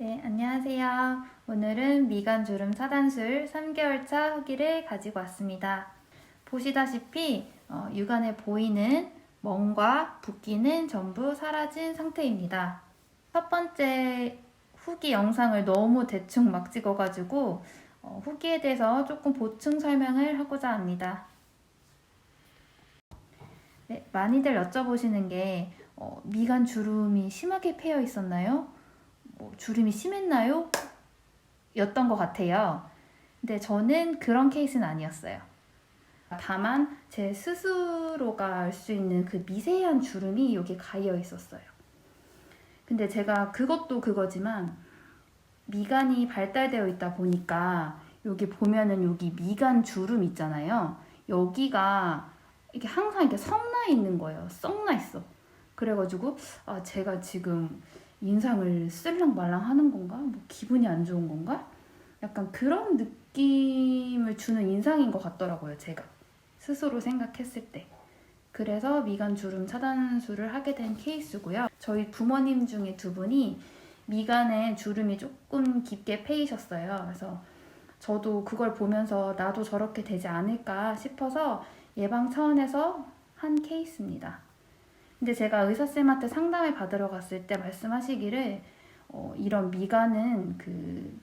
네, 안녕하세요. 오늘은 미간 주름 차단술 3개월차 후기를 가지고 왔습니다. 보시다시피 어, 육안에 보이는 멍과 붓기는 전부 사라진 상태입니다. 첫 번째 후기 영상을 너무 대충 막 찍어가지고 어, 후기에 대해서 조금 보충 설명을 하고자 합니다. 네, 많이들 여쭤보시는 게 어, 미간 주름이 심하게 패여 있었나요? 뭐 주름이 심했나요? 였던 것 같아요. 근데 저는 그런 케이스는 아니었어요. 다만 제 스스로가 알 수 있는 그 미세한 주름이 여기 가여 있었어요. 근데 제가 그것도 그거지만 미간이 발달되어 있다 보니까 여기 보면은 여기 미간 주름 있잖아요. 여기가 이게 항상 이렇게 성나 있는 거예요. 썩나 있어. 그래가지고 아 제가 지금 인상을 쓸랑 말랑 하는 건가? 뭐 기분이 안 좋은 건가? 약간 그런 느낌을 주는 인상인 것 같더라고요, 제가. 스스로 생각했을 때. 그래서 미간 주름 차단술을 하게 된 케이스고요. 저희 부모님 중에 두 분이 미간에 주름이 조금 깊게 패이셨어요. 그래서 저도 그걸 보면서 나도 저렇게 되지 않을까 싶어서 예방 차원에서 한 케이스입니다. 근데 제가 의사쌤한테 상담을 받으러 갔을 때 말씀하시기를 어, 이런 미간은 그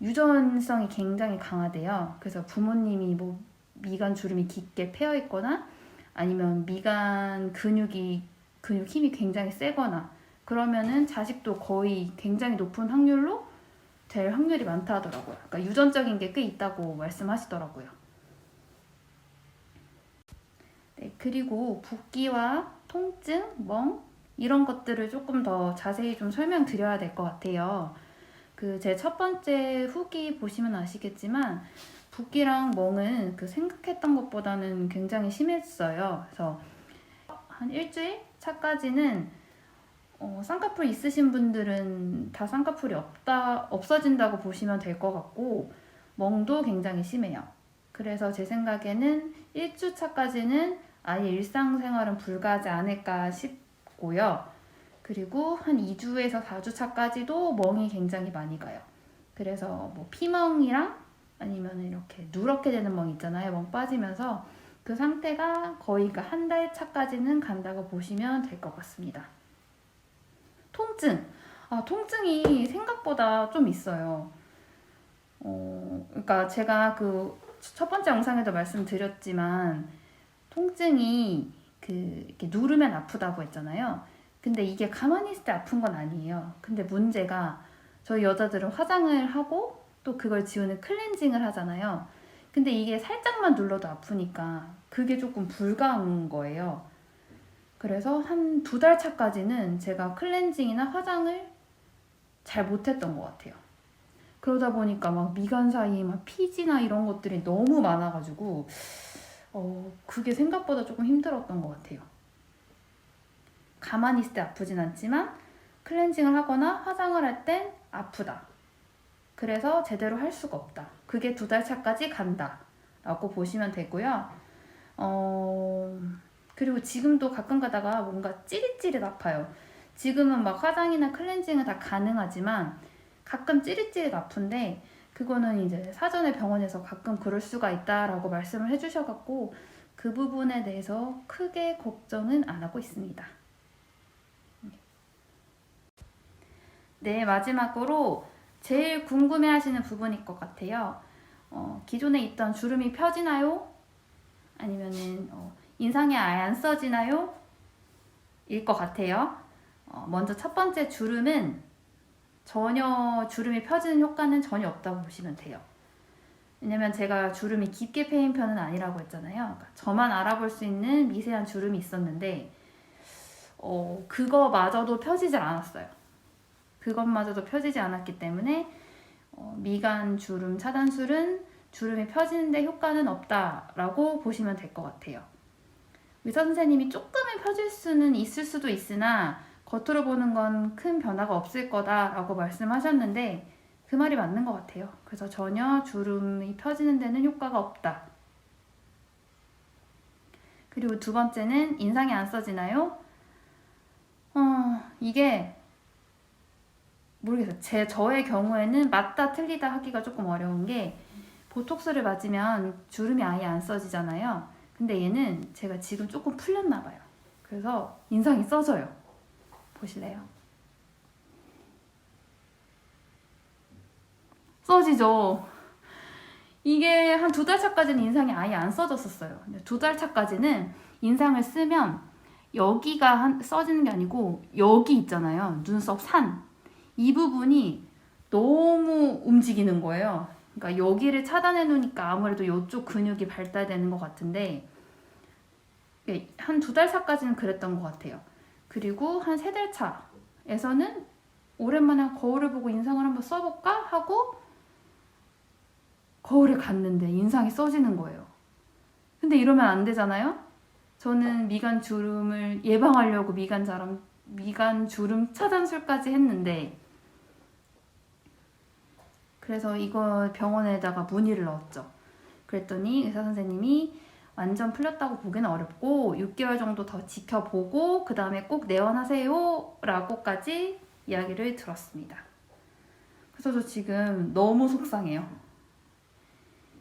유전성이 굉장히 강하대요. 그래서 부모님이 뭐 미간 주름이 깊게 패여 있거나 아니면 미간 근육이 근육 힘이 굉장히 세거나 그러면은 자식도 거의 굉장히 높은 확률로 될 확률이 많다 하더라고요. 그러니까 유전적인 게 꽤 있다고 말씀하시더라고요. 네, 그리고 붓기와 통증, 멍 이런 것들을 조금 더 자세히 좀 설명드려야 될 것 같아요. 그 제 첫 번째 후기 보시면 아시겠지만 붓기랑 멍은 그 생각했던 것보다는 굉장히 심했어요. 그래서 한 일주일 차까지는 어, 쌍꺼풀 있으신 분들은 다 쌍꺼풀이 없다 없어진다고 보시면 될 것 같고 멍도 굉장히 심해요. 그래서 제 생각에는 1주 차까지는 아예 일상생활은 불가하지 않을까 싶고요. 그리고 한 2주에서 4주 차까지도 멍이 굉장히 많이 가요. 그래서 뭐 피멍이랑 아니면 이렇게 누렇게 되는 멍 있잖아요. 멍 빠지면서 그 상태가 거의 한 달 차까지는 간다고 보시면 될 것 같습니다. 통증. 아, 통증이 생각보다 좀 있어요. 어, 그러니까 제가 그 첫 번째 영상에도 말씀드렸지만 통증이 그 이렇게 누르면 아프다고 했잖아요. 근데 이게 가만히 있을 때 아픈 건 아니에요. 근데 문제가 저희 여자들은 화장을 하고 또 그걸 지우는 클렌징을 하잖아요. 근데 이게 살짝만 눌러도 아프니까 그게 조금 불가한 거예요. 그래서 한 두 달 차까지는 제가 클렌징이나 화장을 잘 못했던 것 같아요. 그러다 보니까 막 미간 사이 막 피지나 이런 것들이 너무 많아가지고 어, 그게 생각보다 조금 힘들었던 것 같아요. 가만히 있을 때 아프진 않지만 클렌징을 하거나 화장을 할 땐 아프다. 그래서 제대로 할 수가 없다. 그게 두 달 차까지 간다. 라고 보시면 되고요. 어, 그리고 지금도 가끔 가다가 뭔가 찌릿찌릿 아파요. 지금은 막 화장이나 클렌징은 다 가능하지만 가끔 찌릿찌릿 아픈데 그거는 이제 사전에 병원에서 가끔 그럴 수가 있다라고 말씀을 해주셔갖고 그 부분에 대해서 크게 걱정은 안 하고 있습니다. 네, 마지막으로 제일 궁금해 하시는 부분일 것 같아요. 어, 기존에 있던 주름이 펴지나요? 아니면은 어, 인상이 아예 안 써지나요? 일 것 같아요. 어, 먼저 첫 번째 주름은 전혀 주름이 펴지는 효과는 전혀 없다고 보시면 돼요. 왜냐면 제가 주름이 깊게 패인 편은 아니라고 했잖아요. 그러니까 저만 알아볼 수 있는 미세한 주름이 있었는데, 어, 그거마저도 펴지질 않았어요. 그것마저도 펴지지 않았기 때문에, 어, 미간 주름 차단술은 주름이 펴지는데 효과는 없다라고 보시면 될 것 같아요. 의사 선생님이 조금은 펴질 수는 있을 수도 있으나, 겉으로 보는 건 큰 변화가 없을 거다라고 말씀하셨는데 그 말이 맞는 것 같아요. 그래서 전혀 주름이 펴지는 데는 효과가 없다. 그리고 두 번째는 인상이 안 써지나요? 어, 이게 모르겠어요. 제 저의 경우에는 맞다 틀리다 하기가 조금 어려운 게 보톡스를 맞으면 주름이 아예 안 써지잖아요. 근데 얘는 제가 지금 조금 풀렸나 봐요. 그래서 인상이 써져요. 보실래요? 써지죠. 이게 한 두 달 차까지는 인상이 아예 안 써졌었어요. 두 달 차까지는 인상을 쓰면 여기가 한, 써지는 게 아니고 여기 있잖아요. 눈썹 산. 이 부분이 너무 움직이는 거예요. 그러니까 여기를 차단해 놓으니까 아무래도 이쪽 근육이 발달되는 것 같은데 한 두 달 차까지는 그랬던 것 같아요. 그리고 한 세 달 차에서는 오랜만에 거울을 보고 인상을 한번 써볼까 하고 거울에 갔는데 인상이 써지는 거예요. 근데 이러면 안 되잖아요? 저는 미간 주름을 예방하려고 미간 자람, 미간 주름 차단술까지 했는데 그래서 이거 병원에다가 문의를 넣었죠. 그랬더니 의사 선생님이 완전 풀렸다고 보기는 어렵고 6개월 정도 더 지켜보고 그 다음에 꼭 내원하세요 라고까지 이야기를 들었습니다. 그래서 저 지금 너무 속상해요.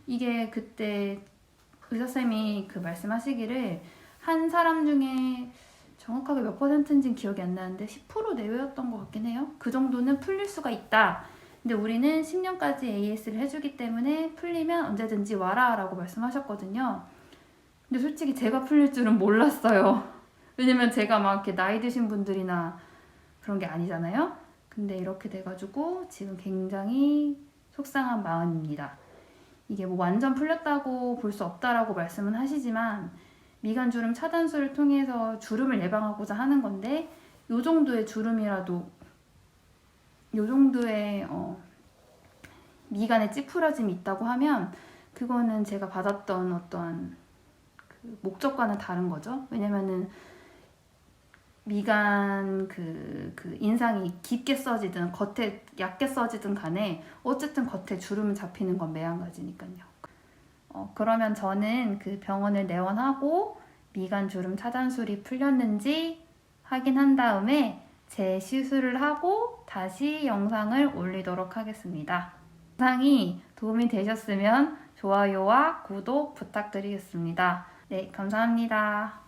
이게 그때 의사쌤이 그 말씀하시기를 한 사람 중에 정확하게 몇 퍼센트인지는 기억이 안 나는데 10% 내외였던 것 같긴 해요. 그 정도는 풀릴 수가 있다. 근데 우리는 10년까지 AS를 해주기 때문에 풀리면 언제든지 와라 라고 말씀하셨거든요. 근데 솔직히 제가 풀릴 줄은 몰랐어요. 왜냐면 제가 막 이렇게 나이 드신 분들이나 그런 게 아니잖아요. 근데 이렇게 돼가지고 지금 굉장히 속상한 마음입니다. 이게 뭐 완전 풀렸다고 볼 수 없다라고 말씀은 하시지만 미간 주름 차단술을 통해서 주름을 예방하고자 하는 건데 요 정도의 주름이라도 요 정도의 어, 미간에 찌푸려짐이 있다고 하면 그거는 제가 받았던 그 목적과는 다른 거죠. 왜냐면은 미간 그, 그 인상이 깊게 써지든 겉에 얇게 써지든 간에 어쨌든 겉에 주름 잡히는 건 매한가지니까요. 어, 그러면 저는 그 병원을 내원하고 미간 주름 차단술이 풀렸는지 확인한 다음에 재시술을 하고 다시 영상을 올리도록 하겠습니다. 영상이 도움이 되셨으면 좋아요와 구독 부탁드리겠습니다. 네, 감사합니다.